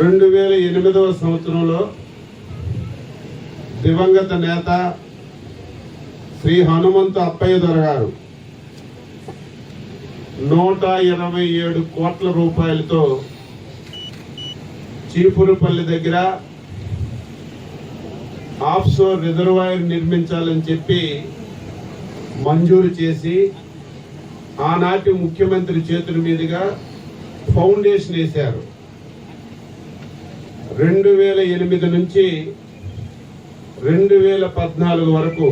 రెండు వేల ఎనిమిదవ సంవత్సరంలో దివంగత నేత శ్రీ హనుమంతు అప్పయ్య దొర గారు నూట ఇరవై ఏడు కోట్ల రూపాయలతో చీపురుపల్లి దగ్గర ఆఫ్షోర్ రిజర్వాయర్ నిర్మించాలని చెప్పి మంజూరు చేసి ఆనాటి ముఖ్యమంత్రి చేతుల మీదుగా ఫౌండేషన్ వేశారు. రెండు వేల ఎనిమిది నుంచి రెండు వేల పద్నాలుగు వరకు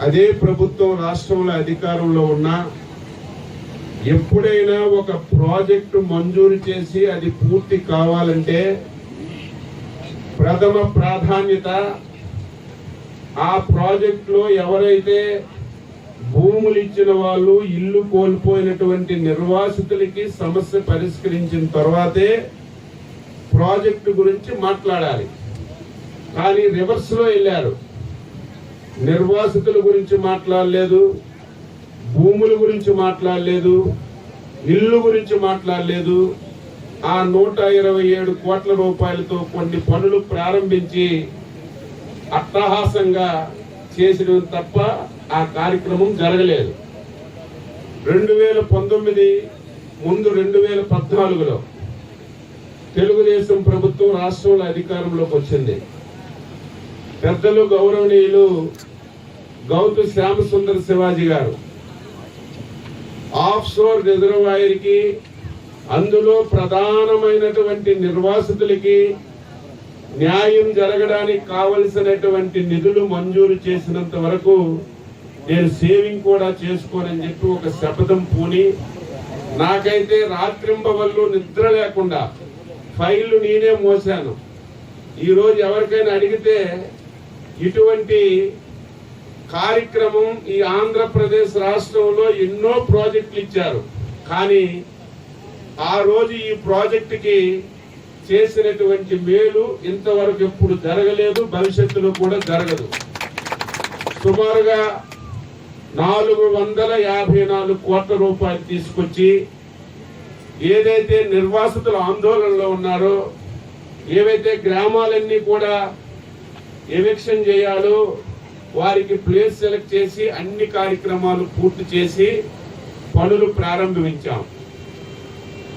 అదే ప్రభుత్వం రాష్ట్రంలో అధికారంలో ఉన్న ఎప్పుడైనా ఒక ప్రాజెక్టు మంజూరు చేసి అది పూర్తి కావాలంటే ప్రథమ ప్రాధాన్యత ఆ ప్రాజెక్టులో ఎవరైతే భూములు ఇచ్చిన వాళ్ళు ఇల్లు కోల్పోయినటువంటి నిర్వాసితులకి సమస్య పరిష్కరించిన తర్వాతే ప్రాజెక్టు గురించి మాట్లాడాలి. కానీ రివర్స్లో వెళ్ళారు. నిర్వాసితుల గురించి మాట్లాడలేదు. భూముల గురించి మాట్లాడలేదు. ఇల్లు గురించి మాట్లాడలేదు. ఆ నూట ఇరవై ఏడు కోట్ల రూపాయలతో కొన్ని పనులు ప్రారంభించి అట్టహాసంగా చేసిన తప్ప ఆ కార్యక్రమం జరగలేదు. రెండు వేల పంతొమ్మిది ముందు రెండు వేల పద్నాలుగులో తెలుగుదేశం ప్రభుత్వం రాష్ట్రంలో అధికారంలోకి వచ్చింది. పెద్దలు గౌరవనీయులు గౌతు శ్యామసుందర్ శివాజీ గారు. ఆఫ్ షోర్ రిజర్వాయర్కి అందులో ప్రధానమైనటువంటి నిర్వాసితులకి న్యాయం జరగడానికి కావలసినటువంటి నిధులు మంజూరు చేసినంత వరకు నేను సేవింగ్ కూడా చేసుకోనని చెప్పి ఒక శపథం పూని నాకైతే రాత్రింబవళ్ళు నిద్ర లేకుండా ఫైళ్ళు నేనే మోసాను. ఈరోజు ఎవరికైనా అడిగితే ఇటువంటి కార్యక్రమం ఈ ఆంధ్రప్రదేశ్ రాష్ట్రంలో ఎన్నో ప్రాజెక్టులు ఇచ్చారు. కానీ ఆ రోజు ఈ ప్రాజెక్టుకి చేసినటువంటి మేలు ఇంతవరకు ఎప్పుడు జరగలేదు భవిష్యత్తులో కూడా జరగదు. సుమారుగా నాలుగు వందల యాభై నాలుగు కోట్ల రూపాయలు తీసుకొచ్చి ఏదైతే నిర్వాసితులు ఆందోళనలో ఉన్నారో ఏవైతే గ్రామాలన్నీ కూడా ఎవిక్షన్ చేయాలో వారికి ప్లేస్ సెలెక్ట్ చేసి అన్ని కార్యక్రమాలు పూర్తి చేసి పనులు ప్రారంభించాం.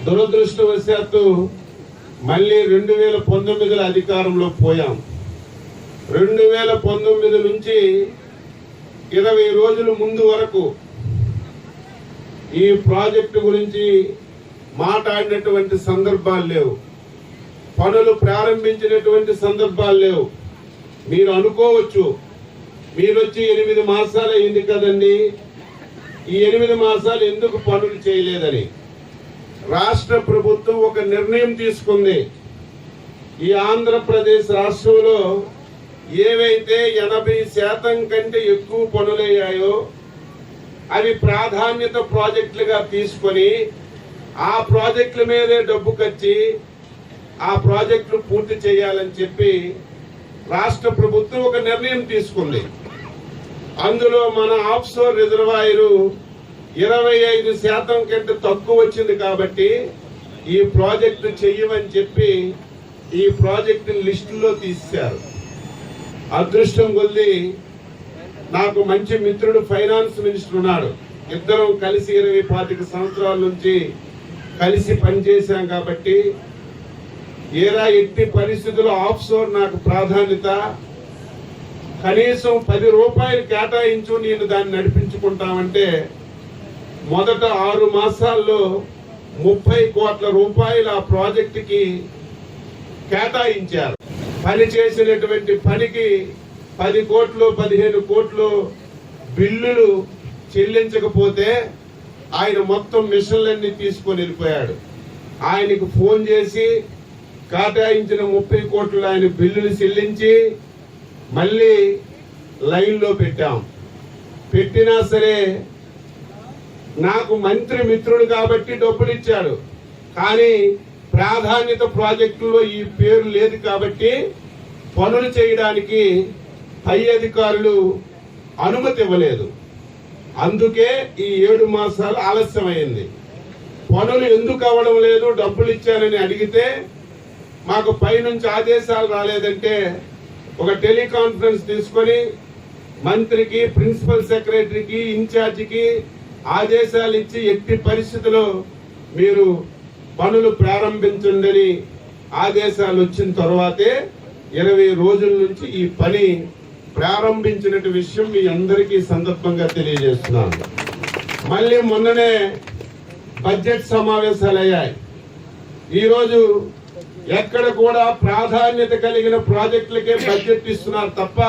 దురదృష్టవశాత్తు మళ్ళీ రెండు వేల పంతొమ్మిదిలో అధికారంలో పోయాం. రెండు వేల పంతొమ్మిది నుంచి ఇరవై రోజుల ముందు వరకు ఈ ప్రాజెక్టు గురించి మాట్లాడినటువంటి సందర్భాలు లేవు. పనులు ప్రారంభించినటువంటి సందర్భాలు లేవు. మీరు అనుకోవచ్చు మీరు వచ్చి ఎనిమిది మాసాలు అయింది కదండి. ఈ ఎనిమిది మాసాలు ఎందుకు పనులు చేయలేదని? రాష్ట్ర ప్రభుత్వం ఒక నిర్ణయం తీసుకుంది. ఈ ఆంధ్రప్రదేశ్ రాష్ట్రంలో ఏవైతే ఎనభై శాతం కంటే ఎక్కువ పనులయ్యాయో అవి ప్రాధాన్యత ప్రాజెక్టులుగా తీసుకొని ఆ ప్రాజెక్టుల మీదే డబ్బు ఖర్చి ఆ ప్రాజెక్టులు పూర్తి చేయాలని చెప్పి రాష్ట్ర ప్రభుత్వం ఒక నిర్ణయం తీసుకుంది. అందులో మన ఆఫ్షోర్ రిజర్వాయరు ఇరవై ఐదు శాతం కంటే తక్కువ వచ్చింది కాబట్టి ఈ ప్రాజెక్టు చెయ్యమని చెప్పి ఈ ప్రాజెక్టు లిస్టులో తీశారు అదృష్టం కొద్ది నాకు మంచి మిత్రుడు ఫైనాన్స్ మినిస్టర్ ఉన్నాడు. ఇద్దరం కలిసి ఇరవై పాతిక సంవత్సరాల నుంచి కలిసి పనిచేశాం కాబట్టి ఏరా ఎట్టి పరిస్థితుల్లో ఆఫ్షోర్ నాకు ప్రాధాన్యత? కనీసం పది రూపాయలు కేటాయించు నేను దాన్ని నడిపించుకుంటామంటే మొదట ఆరు మాసాల్లో ముప్పై కోట్ల రూపాయలు ఆ ప్రాజెక్టుకి కేటాయించారు. పని చేసినటువంటి పనికి పది కోట్లు పదిహేను కోట్లు బిల్లులు చెల్లించకపోతే ఆయన మొత్తం మిషన్లన్నీ తీసుకొని వెళ్ళిపోయాడు. ఆయనకు ఫోన్ చేసి కేటాయించిన ముప్పై కోట్లు ఆయన బిల్లులు చెల్లించి మళ్ళీ లైన్లో పెట్టాం. పెట్టినా సరే నాకు మంత్రి మిత్రుడు కాబట్టి డబ్బులు ఇచ్చాడు. కానీ ప్రాధాన్యత ప్రాజెక్టులో ఈ పేరు లేదు కాబట్టి పనులు చేయడానికి పై అధికారులు అనుమతి ఇవ్వలేదు. అందుకే ఈ ఏడు మాసాలు ఆలస్యమైంది. పనులు ఎందుకు అవ్వడం లేదు డబ్బులు ఇచ్చారని అడిగితే మాకు పైనుంచి ఆదేశాలు రాలేదంటే ఒక టెలికాన్ఫరెన్స్ తీసుకొని మంత్రికి ప్రిన్సిపల్ సెక్రటరీకి ఇన్ఛార్జికి ఆదేశాలు ఇచ్చి ఎట్టి పరిస్థితుల్లో మీరు పనులు ప్రారంభించండి ఆదేశాలు వచ్చిన తర్వాతే ఇరవై రోజుల నుంచి ఈ పని ప్రారంభించినట్టు విషయం మీ అందరికీ సందర్భంగా తెలియజేస్తున్నాను. మళ్ళీ మొన్ననే బడ్జెట్ సమావేశాలు అయ్యాయి. ఈరోజు ఎక్కడ కూడా ప్రాధాన్యత కలిగిన ప్రాజెక్టులకే బడ్జెట్ ఇస్తున్నారు తప్ప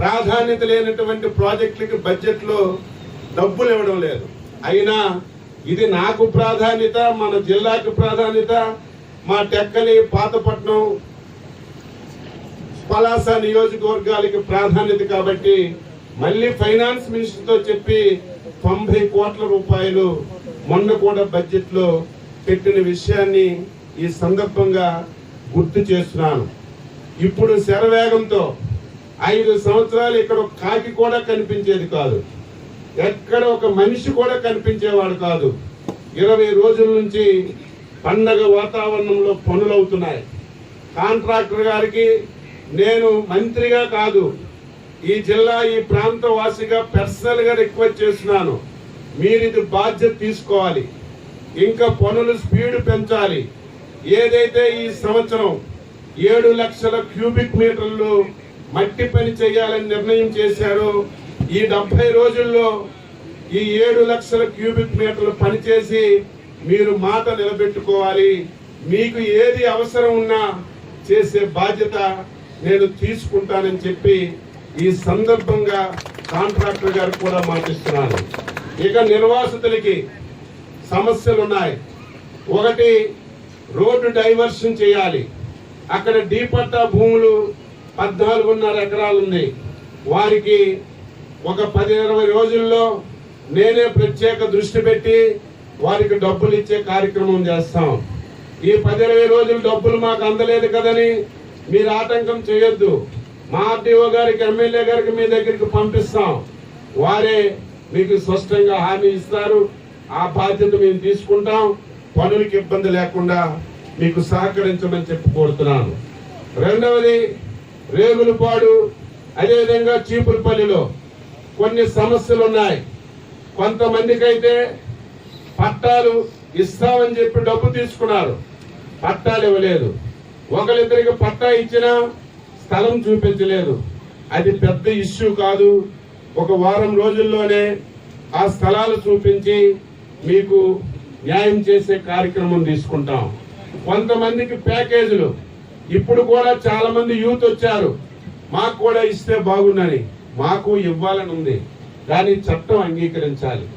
ప్రాధాన్యత లేనటువంటి ప్రాజెక్టులకి బడ్జెట్లో డబ్బులు ఇవ్వడం లేదు. అయినా ఇది నాకు ప్రాధాన్యత మన జిల్లాకు ప్రాధాన్యత మా టెక్కలి పాతపట్నం పలాస నియోజకవర్గాలకి ప్రాధాన్యత కాబట్టి మళ్ళీ ఫైనాన్స్ మినిస్టర్తో చెప్పి తొంభై కోట్ల రూపాయలు మొన్న కూడా బడ్జెట్లో పెట్టిన విషయాన్ని ఈ సందర్భంగా గుర్తు చేస్తున్నాను. ఇప్పుడు శరవేగంతో ఐదు సంవత్సరాలు ఇక్కడ ఒక కాకి కూడా కనిపించేది కాదు. ఎక్కడ ఒక మనిషి కూడా కనిపించేవాడు కాదు. ఇరవై రోజుల నుంచి పండగ వాతావరణంలో పనులు అవుతున్నాయి కాంట్రాక్టర్ గారికి నేను మంత్రిగా కాదు ఈ జిల్లా ఈ ప్రాంత వాసిగా పర్సనల్గా రిక్వెస్ట్ చేస్తున్నాను. మీరు ఇది బాధ్యత తీసుకోవాలి. ఇంకా పనులు స్పీడ్ పెంచాలి. ఏదైతే ఈ సంవత్సరం ఏడు లక్షల క్యూబిక్ మీటర్లు మట్టి పని చేయాలని నిర్ణయం చేశారో ఈ డెబ్బై రోజుల్లో ఈ ఏడు లక్షల క్యూబిక్ మీటర్లు పనిచేసి మీరు మాట నిలబెట్టుకోవాలి. మీకు ఏది అవసరం ఉన్నా చేసే బాధ్యత నేను తీసుకుంటానని చెప్పి ఈ సందర్భంగా కాంట్రాక్టర్ గారికి కూడా మాటిస్తున్నాను ఇక నిర్వాసితులకి సమస్యలు ఉన్నాయి ఒకటి రోడ్డు డైవర్షన్ చేయాలి. అక్కడ డీపట్టా భూములు పద్నాలుగున్నర ఎకరాలు ఉంది వారికి ఒక పది ఇరవై రోజుల్లో నేనే ప్రత్యేక దృష్టి పెట్టి వారికి డబ్బులు ఇచ్చే కార్యక్రమం చేస్తాం. ఈ పది ఇరవై రోజులు డబ్బులు మాకు అందలేదు కదని మీరు ఆటంకం చేయొద్దు. మా ఆర్టీఓ గారికి ఎమ్మెల్యే గారికి మీ దగ్గరికి పంపిస్తాం. వారే మీకు స్పష్టంగా హామీ ఇస్తారు. ఆ బాధ్యత మేము తీసుకుంటాం. పనులకు ఇబ్బంది లేకుండా మీకు సహకరించమని చెప్పి కోరుతున్నాను. రెండవది రేగులపాడు అదేవిధంగా చీపులపల్లిలో కొన్ని సమస్యలు ఉన్నాయి. కొంతమందికైతే పట్టాలు ఇస్తామని చెప్పి డబ్బు తీసుకున్నారు. పట్టాలు ఇవ్వలేదు. ఒకరిద్దరికి పట్టా ఇచ్చినా స్థలం చూపించలేదు. అది పెద్ద ఇష్యూ కాదు. ఒక వారం రోజుల్లోనే ఆ స్థలాలు చూపించి మీకు న్యాయం చేసే కార్యక్రమం తీసుకుంటాం. కొంతమందికి ప్యాకేజీలు. ఇప్పుడు కూడా చాలా మంది యూత్ వచ్చారు. మాకు కూడా ఇస్తే బాగుందని మాకు ఇవ్వాలని ఉంది. కానీ చట్టం అంగీకరించాలి.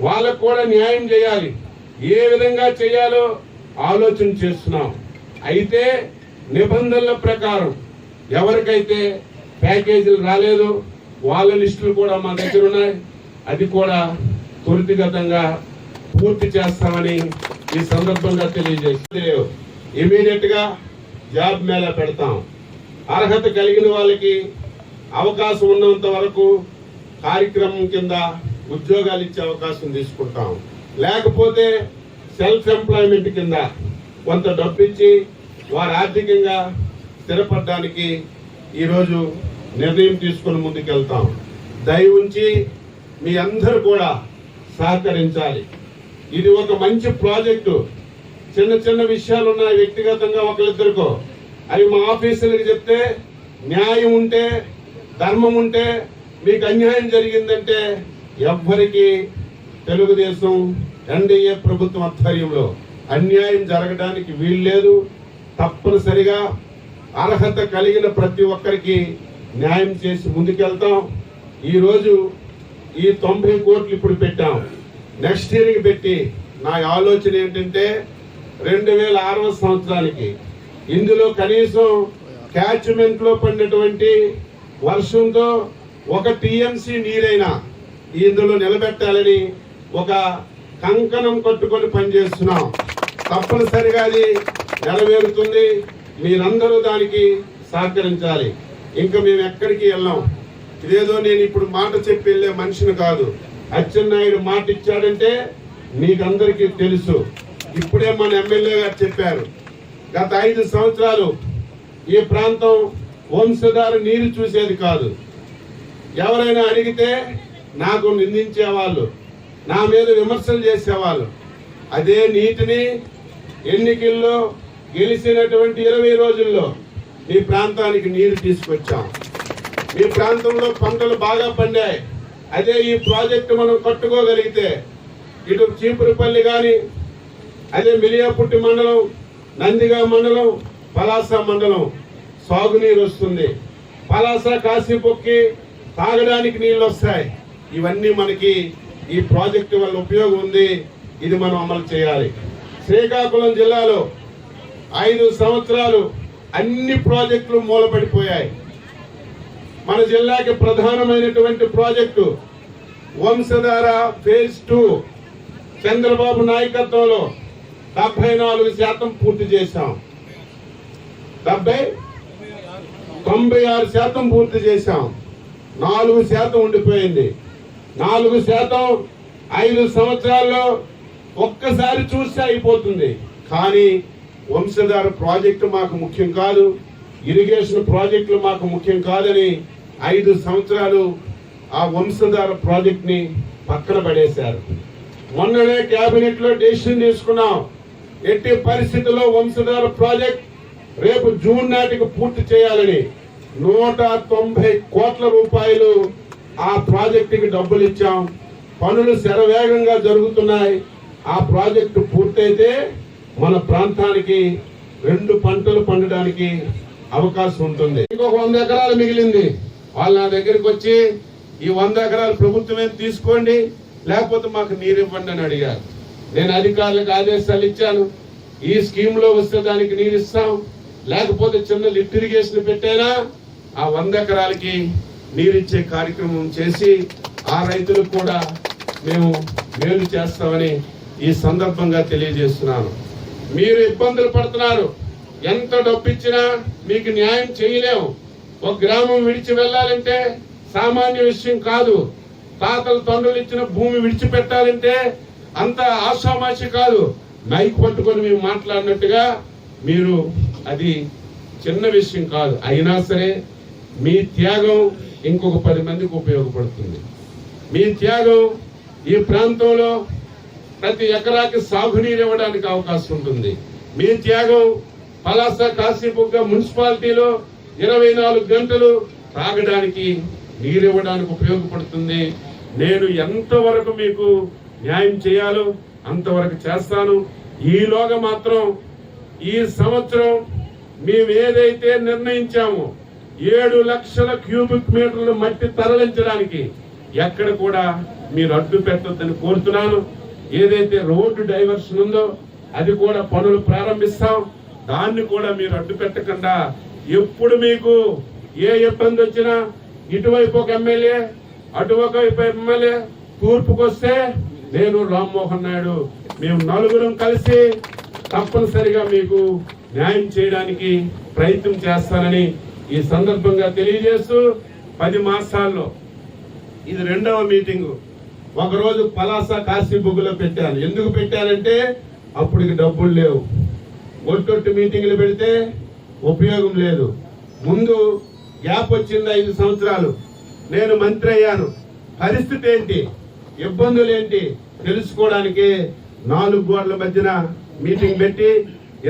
వాళ్ళకు కూడా న్యాయం చేయాలి. ఏ విధంగా చేయాలో ఆలోచన చేస్తున్నాం. అయితే నిబంధనల ప్రకారం ఎవరికైతే ప్యాకేజీలు రాలేదు వాళ్ళ లిస్టులు కూడా మా దగ్గర ఉన్నాయి. అది కూడా త్వరితగతంగా పూర్తి చేస్తామని ఈ సందర్భంగా తెలియజేస్తే ఇమీడియట్గా జాబ్ మేళా పెడతాం. అర్హత కలిగిన వాళ్ళకి అవకాశం ఉన్నంత వరకు కార్యక్రమం కింద ఉద్యోగాలు ఇచ్చే అవకాశం తీసుకుంటాం. లేకపోతే సెల్ఫ్ ఎంప్లాయ్మెంట్ కింద కొంత డబ్బు ఇచ్చి వారు ఆర్థికంగా స్థిరపడడానికి ఈరోజు నిర్ణయం తీసుకుని ముందుకెళ్తాం. దయ ఉంచి మీ అందరూ కూడా సహకరించాలి. ఇది ఒక మంచి ప్రాజెక్టు. చిన్న చిన్న విషయాలు ఉన్నాయి వ్యక్తిగతంగా ఒకరిద్దరికో అవి మా ఆఫీసులకు చెప్తే న్యాయం ఉంటే ధర్మం ఉంటే మీకు అన్యాయం జరిగిందంటే ఎవ్వరికి తెలుగుదేశం ఎన్డీఏ ప్రభుత్వం ఆధ్వర్యంలో అన్యాయం జరగడానికి వీల్లేదు. తప్పనిసరిగా అర్హత కలిగిన ప్రతి ఒక్కరికి న్యాయం చేసి ముందుకెళ్తాం. ఈరోజు ఈ తొంభై కోట్లు ఇప్పుడు పెట్టాం. నెక్స్ట్ ఇయర్కి పెట్టి నా ఆలోచన ఏంటంటే రెండు వేల ఆరవ సంవత్సరానికి ఇందులో కనీసం క్యాచ్మెంట్లో పడినటువంటి వర్షంతో ఒక టీఎంసీ నీరైనా ఇందులో నిలబెట్టాలని ఒక కంకణం కట్టుకొని పనిచేస్తున్నాం. తప్పనిసరిగా అది నెరవేరుతుంది. మీరందరూ దానికి సహకరించాలి. ఇంకా మేము ఎక్కడికి వెళ్ళాం? ఇదేదో నేను ఇప్పుడు మాట చెప్పి వెళ్ళే మనిషిని కాదు. అచ్చెన్నాయుడు మాట ఇచ్చాడంటే మీకందరికీ తెలుసు. ఇప్పుడే మన ఎమ్మెల్యే గారు చెప్పారు. గత ఐదు సంవత్సరాలు ఈ ప్రాంతం వంశధార నీరు చూసేది కాదు. ఎవరైనా అడిగితే నాకు నిందించేవాళ్ళు నా మీద విమర్శలు చేసేవాళ్ళు. అదే నీటిని ఎన్నికల్లో గెలిచినటువంటి ఇరవై రోజుల్లో మీ ప్రాంతానికి నీరు తీసుకొచ్చాం. మీ ప్రాంతంలో పంటలు బాగా పండాయి. అదే ఈ ప్రాజెక్టు మనం కట్టుకోగలిగితే ఇటు చీపురుపల్లి కానీ అదే మిలియాపుట్టి మండలం నందిగా మండలం పలాస మండలం సాగునీరు వస్తుంది. పలాస కాశీపొక్కి తాగడానికి నీళ్ళు వస్తాయి. ఇవన్నీ మనకి ఈ ప్రాజెక్టు వల్ల ఉపయోగం ఉంది. ఇది మనం అమలు చేయాలి. శ్రీకాకుళం జిల్లాలో ఐదు సంవత్సరాలు అన్ని ప్రాజెక్టులు మూలపడిపోయాయి. మన జిల్లాకి ప్రధానమైనటువంటి project Vamsadhara phase two Chandrababu నాయకత్వంలో డెబ్బై నాలుగు శాతం పూర్తి చేశాం. డెబ్బై తొంభై ఆరు శాతం పూర్తి చేశాం. నాలుగు శాతం ఉండిపోయింది. నాలుగు శాతం ఐదు సంవత్సరాల్లో ఒక్కసారి చూస్తే అయిపోతుంది. కానీ వంశధార ప్రాజెక్టు మాకు ముఖ్యం కాదు ఇరిగేషన్ ప్రాజెక్టులు మాకు ముఖ్యం కాదని ఐదు సంవత్సరాలు ఆ వంశధార ప్రాజెక్ట్ని పక్కన పడేశారు. మొన్ననే క్యాబినెట్లో డెసిషన్ తీసుకున్నాం. ఎట్టి పరిస్థితుల్లో వంశధార ప్రాజెక్ట్ రేపు జూన్ నాటికి పూర్తి చేయాలని నూట తొంభై కోట్ల రూపాయలు ఆ ప్రాజెక్టుకి డబ్బులు ఇచ్చాం. పనులు శరవేగంగా జరుగుతున్నాయి. ఆ ప్రాజెక్టు పూర్తయితే మన ప్రాంతానికి రెండు పంటలు పండడానికి అవకాశం ఉంటుంది. ఇంకొక వంద ఎకరాలు మిగిలింది. వాళ్ళు నా దగ్గరికి వచ్చి ఈ వంద ఎకరాలు ప్రభుత్వమే తీసుకోండి లేకపోతే మాకు నీరు ఇవ్వండి అని అడిగారు. నేను అధికారులకు ఆదేశాలు ఇచ్చాను. ఈ స్కీమ్లో వస్తే దానికి నీరు ఇస్తాం. లేకపోతే చిన్న లిఫ్ట్ ఇరిగేషన్ పెట్టైనా ఆ వంద ఎకరాలకి నీరిచ్చే కార్యక్రమం చేసి ఆ రైతులకు కూడా మేము మేలు చేస్తామని ఈ సందర్భంగా తెలియజేస్తున్నాను. మీరు ఇబ్బందులు పడుతున్నారు. ఎంత డబ్బు ఇచ్చినా మీకు న్యాయం చేయలేము. ఒక గ్రామం విడిచి వెళ్ళాలంటే సామాన్య విషయం కాదు. తాతలు తండ్రులు ఇచ్చిన భూమి విడిచిపెట్టాలంటే అంత ఆషామాషి కాదు. మైక్ పట్టుకొని మేము మాట్లాడినట్టుగా మీరు అది చిన్న విషయం కాదు. అయినా సరే మీ త్యాగం ఇంకొక పది మందికి ఉపయోగపడుతుంది. మీ త్యాగం ఈ ప్రాంతంలో ప్రతి ఎకరాకి సాగునీరు ఇవ్వడానికి అవకాశం ఉంటుంది. మీ త్యాగం పలాస కాశీపుగ్గ మున్సిపాలిటీలో ఇరవై నాలుగు గంటలు తాగడానికి నీరు ఇవ్వడానికి ఉపయోగపడుతుంది. నేను ఎంతవరకు మీకు న్యాయం చేయాలో అంతవరకు చేస్తాను. ఈలోగా మాత్రం ఈ సంవత్సరం మేము ఏదైతే నిర్ణయించామో ఏడు లక్షల క్యూబిక్ మీటర్లు మట్టి తరలించడానికి ఎక్కడ కూడా మీరు అడ్డు పెట్టొద్దని కోరుతున్నాను. ఏదైతే రోడ్డు డైవర్షన్ ఉందో అది కూడా పనులు ప్రారంభిస్తాం. దాన్ని కూడా మీరు అడ్డు పెట్టకుండా ఎప్పుడు మీకు ఏ ఇబ్బంది వచ్చినా ఇటువైపు ఒక ఎమ్మెల్యే అటువైపు ఎమ్మెల్యే తూర్పుకు వస్తే నేను రామ్మోహన్ నాయుడు. మేము నలుగురం కలిసి తప్పనిసరిగా మీకు న్యాయం చేయడానికి ప్రయత్నం చేస్తానని ఈ సందర్భంగా తెలియజేస్తూ పది మాసాల్లో ఇది రెండవ మీటింగు. ఒకరోజు పలాస కాశీ బుగ్గులో పెట్టాను. ఎందుకు పెట్టానంటే అప్పటికి డబ్బులు లేవు. ఒట్టొట్టు మీటింగ్లు పెడితే ఉపయోగం లేదు. ముందు గ్యాప్ వచ్చింది ఐదు సంవత్సరాలు. నేను మంత్రి అయ్యాను. పరిస్థితి ఏంటి? ఇబ్బందులు ఏంటి? తెలుసుకోవడానికి నాలుగు గోడల మధ్యన మీటింగ్ పెట్టి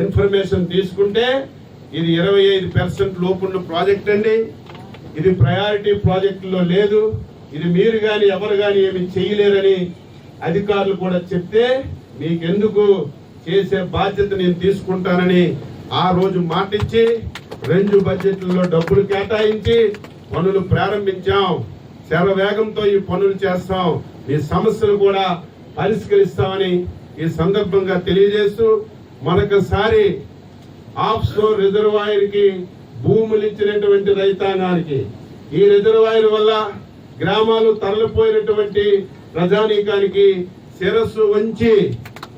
ఇన్ఫర్మేషన్ తీసుకుంటే ఇది ఇరవై ఐదు పర్సెంట్ లోపున్న ప్రాజెక్ట్ అండి. ఇది ప్రయారిటీ ప్రాజెక్టులో లేదు. ఇది మీరు కానీ ఎవరు కానీ ఏమి చేయలేరని అధికారులు కూడా చెప్తే మీకెందుకు చేసే బాధ్యత నేను తీసుకుంటానని ఆ రోజు మాటిచ్చి రెండు బడ్జెట్లలో డబ్బులు కేటాయించి పనులు ప్రారంభించాం. చాలా వేగంతో ఈ పనులు చేస్తాం. మీ సమస్యలు కూడా పరిష్కరిస్తామని ఈ సందర్భంగా తెలియజేస్తూ మరొకసారి ఆఫ్ రిజర్వాయర్కి భూములు ఇచ్చినటువంటి రైతాంగానికి. ఈ రిజర్వాయర్ వల్ల గ్రామాలు తరలిపోయినటువంటి ప్రజానీకానికి శిరస్సు వంచి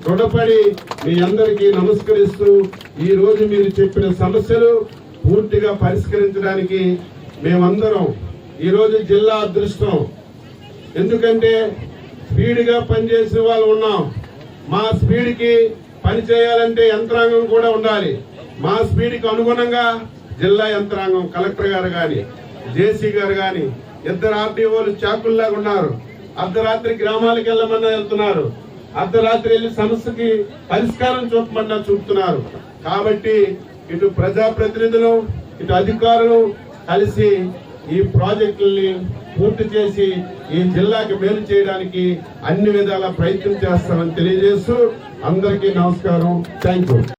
రుణపడి మీ అందరికీ నమస్కరిస్తూ ఈ రోజు మీరు చెప్పిన సమస్యలు పూర్తిగా పరిష్కరించడానికి మేమందరం ఈరోజు జిల్లా అదృష్టం. ఎందుకంటే స్పీడ్గా పనిచేసే వాళ్ళు ఉన్నాం. మా స్పీడ్కి పనిచేయాలంటే పని చేయాలంటే యంత్రాంగం కూడా ఉండాలి. మా స్పీడ్కి అనుగుణంగా జిల్లా యంత్రాంగం కలెక్టర్ గారు కానీ జేసీ గారు కానీ ఇద్దరు ఆర్టీఓలు చాకుల్లాగా ఉన్నారు? అర్ధరాత్రి గ్రామాలకు వెళ్ళమన్నా వెళ్తున్నారు. అర్ధరాత్రి వెళ్ళి సమస్యకి పరిష్కారం చూపమన్నా చూపుతున్నారు. కాబట్టి ఇటు ప్రజాప్రతినిధులు ఇటు అధికారులు కలిసి ఈ ప్రాజెక్టుల్ని పూర్తి చేసి ఈ జిల్లాకి మేలు చేయడానికి అన్ని విధాల ప్రయత్నం చేస్తామని తెలియజేస్తూ అందరికీ నమస్కారం. Thank you